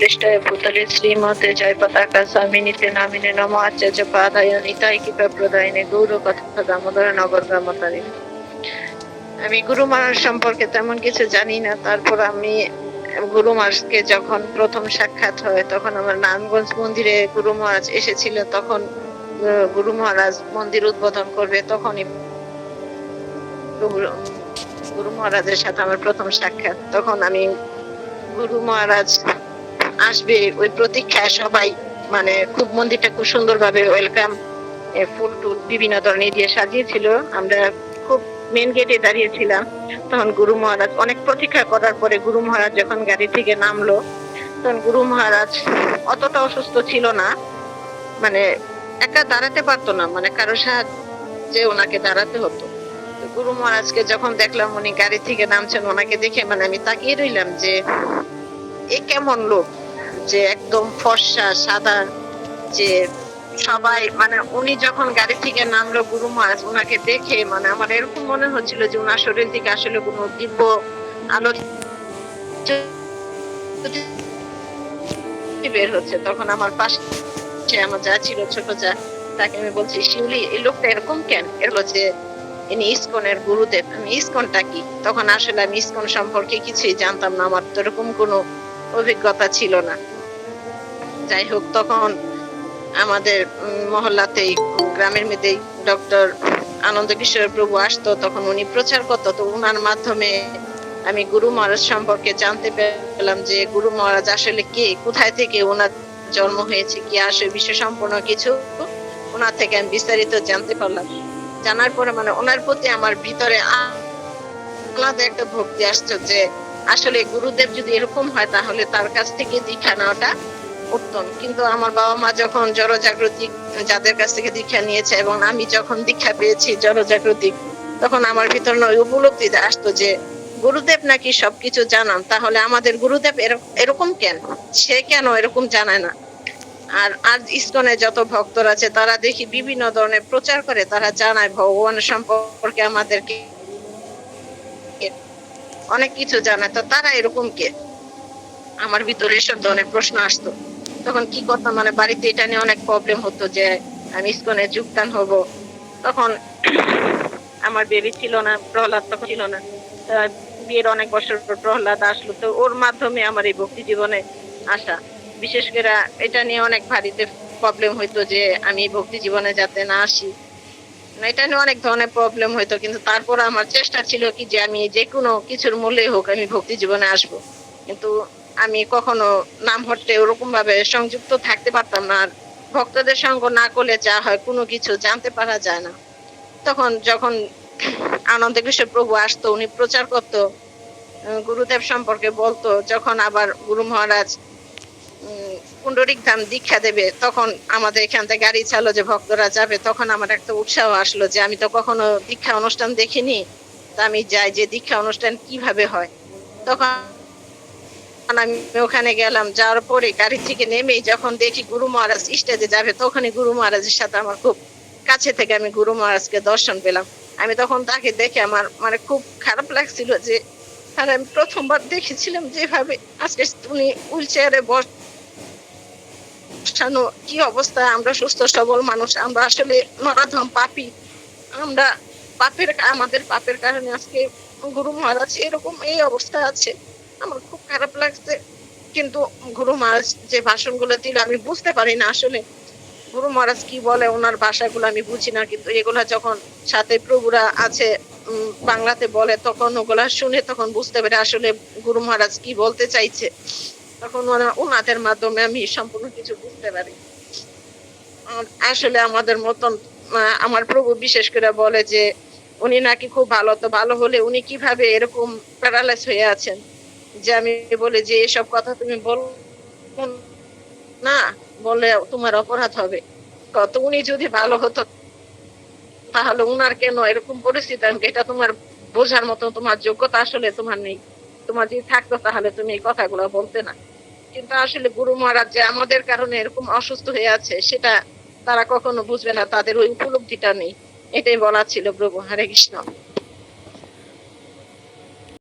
క్లిష్టాయ নগর আমি গুরু মহারাজ সম্পর্কে তেমন কিছু জানি না, তারপর আমি গুরু মহারাজকে যখন প্রথম সাক্ষাৎ হয়, তখন আমার নারায়ণগঞ্জ মন্দিরে গুরু মহারাজ এসেছিল, তখন গুরু মহারাজ মন্দির উদ্বোধন করবে, তখনই গুরু মহারাজের সাথে আমার প্রথম সাক্ষাৎ। তখন আমি গুরু মহারাজ আসবে, ওই প্রতীক্ষায় সবাই মানে খুব মন্দিরটা খুব সুন্দরভাবে ওয়েলকাম ফুল টুল বিভিন্ন ধরনের দিয়ে সাজিয়েছিল। আমরা খুব মেন গেটে দাঁড়িয়েছিলাম, তখন গুরু মহারাজ, অনেক প্রতীক্ষা করার পরে গুরু মহারাজ যখন গাড়ি থেকে নামলো, তখন গুরু মহারাজ অতটা অসুস্থ ছিল না মানে একা দাঁড়াতে পারতো না মানে কারও সাহায্যে ওনাকে দাঁড়াতে হতো। গুরু মহারাজকে যখন দেখলাম উনি গাড়ি থেকে নামছেন, ওনাকে দেখে মানে আমি তাকিয়ে রইলাম যে, এ কেমন লোক? যে একদম ফর্সা, সাদা, যে সবাই মানে উনি যখন গাড়ি থেকে নামলো গুরু মহারাজ ওনাকে দেখে মানে আমার এরকম মনে হচ্ছিল যে ওনার শরীর থেকে আসলে কোনো দিব্য আলো বের হচ্ছে, তখন আমার পাশে আমার যা ছিল, ছোট যা, তাকে আমি বলছি, শিউলি, এই লোকটা এরকম কেন? এর যে ইনি ইসকনের গুরুদেব। আমি, ইসকনটা কি? তখন আসলে আমি ইসকন সম্পর্কে কিছুই জানতাম না, আমার তো এরকম কোনো অভিজ্ঞতা ছিল না। যাই হোক, তখন আমাদের মহল্লাতেই, গ্রামের মধ্যেই ডক্টর আনন্দ কিশোর প্রভু আসতো, তখন উনি প্রচার করতো। তো উনার মাধ্যমে আমি গুরু মহারাজ সম্পর্কে জানতে পেলাম যে গুরু মহারাজ আসলে কে, কোথায় থেকে ওনার জন্ম হয়েছে, কি আসে বিশ্ব সম্পূর্ণ কিছু ওনার থেকে আমি বিস্তারিত জানতে পারলাম। জানার পরে মানে ওনার প্রতি আমার ভিতরে আলাদা একটা ভক্তি আসছে যে আসলে গুরুদেব যদি এরকম হয় তাহলে তার কাছ থেকে দীক্ষা নেওয়াটা উত্তম কিন্তু আমার বাবা মা যখন জড় যাদের কাছ থেকে দীক্ষা নিয়েছে এবং আমি যখন দীক্ষা পেয়েছি জড় তখন আমার ভিতর ওই উপলব্ধিতে আসতো যে, গুরুদেব নাকি সবকিছু জানান, তাহলে আমাদের গুরুদেব এর- এরকম কেন? সে কেন এরকম জানায় না? আর আজ ইস্কনে যত ভক্তরা আছে, তারা দেখি বিভিন্ন ধরনের প্রচার করে, তারা জানায় ভগবানের সম্পর্কে আমাদেরকে অনেক কিছু জানায়, তো তারা এরকম কে? আমার ভিতরে এসব ধরনের প্রশ্ন আসতো। তখন কি করতাম? মানে বাড়িতে এটা নিয়ে অনেক প্রবলেম হতো যে, আমি ইসকনে যোগদান হব। তখন আমার বেবি ছিল না, প্রহ্লাদ তখন ছিল না। বিয়ের অনেক বছর পর প্রহ্লাদ আসলো। তো ওর মাধ্যমে আমার এই ভক্তি জীবনে আসা। বিশেষ করে এটা নিয়ে অনেক ভারীতে প্রবলেম হইতো যে, আমি ভক্তি জীবনে যাতে না আসি। এটা নিয়ে অনেক ধরনের প্রবলেম হইতো, কিন্তু তারপর আমার চেষ্টা ছিল কি যে, আমি যে কোনো কিছুর মূল্যে হোক আমি ভক্তি জীবনে আসব। কিন্তু আমি কখনো নাম হট্টে ওরকম ভাবে সংযুক্ত থাকতে পারতাম না। আর ভক্তদের সঙ্গ না করলে যা হয় কোনো কিছু জানতে পারা যায় না। তখন যখন আনন্দ কৃষ্ণ প্রভু আসতো উনি প্রচার করতো গুরুদেব সম্পর্কে বলতো যখন আবার গুরু মহারাজ উম, পুণ্ডরিক ধাম দীক্ষা দেবে তখন আমাদের এখান থেকে গাড়ি চালো যে ভক্তরা যাবে তখন আমার একটা উৎসাহ আসলো যে আমি তো কখনো দীক্ষা অনুষ্ঠান দেখিনি তা আমি যাই যে দীক্ষা অনুষ্ঠান কীভাবে হয়। তখন আমি ওখানে গেলাম, যাওয়ার পরে গাড়ি থেকে নেমেই যখন দেখি গুরু মহারাজ স্টেজে যাবে, তখনই গুরু মহারাজের সাথে আমার খুব কাছে থেকে আমি গুরু মহারাজকে দর্শন পেলাম। আমি তখন তাকে দেখে আমার মানে খুব খারাপ লাগছিল যে, আর আমি প্রথমবার দেখেছিলাম যেভাবে আজকে উনি বসানো, কি অবস্থা, আমরা সুস্থ, সবল মানুষ, আমরা আসলে নরাধম পাপি, আমরা পাপের, আমাদের পাপের কারণে আজকে গুরু মহারাজ এরকম এই অবস্থা আছে। আমার খুব খারাপ লাগছে। কিন্তু গুরু মহারাজ যে ভাষণগুলো দিল, আমি বুঝতে পারি না আসলে। গুরু মহারাজ কি বলে, ওনার ভাষাগুলো আমি বুঝি না, কিন্তু এগুলা যখন সাথে প্রভুরা আছে বাংলাতে বলে, তখন ওগুলা শুনে তখন বুঝতে পারি আসলে গুরু মহারাজ কি বলতে চাইছে। তখন ওনা- ওনাদের মাধ্যমে আমি সম্পূর্ণ কিছু বুঝতে পারি। আসলে আমাদের মতন আমার প্রভু বিশেষ করে বলে যে, উনি নাকি খুব ভালো, তো ভালো হলে উনি কীভাবে এরকম প্যারালাইজ হয়ে আছেন? যে আমি বলি যে এসব কথা তুমি বল না, বলে তোমার অপরাধ হবে। কত উনি যদি ভালো হতো, তাহলে উনার কেন এরকম পরিস্থিতি? আমি এটা তোমার বোঝার মতো, তোমার যোগ্যতা আসলে তোমার নেই। তোমার যদি থাকতো তাহলে তুমি এই কথাগুলো বলতে না। কিন্তু আসলে গুরু মহারাজ যে আমাদের কারণে এরকম অসুস্থ হয়ে আছে, সেটা তারা কখনো বুঝবে না। তাদের ওই উপলব্ধিটা নেই। এটাই বলা ছিল প্রভু হরে কৃষ্ণ।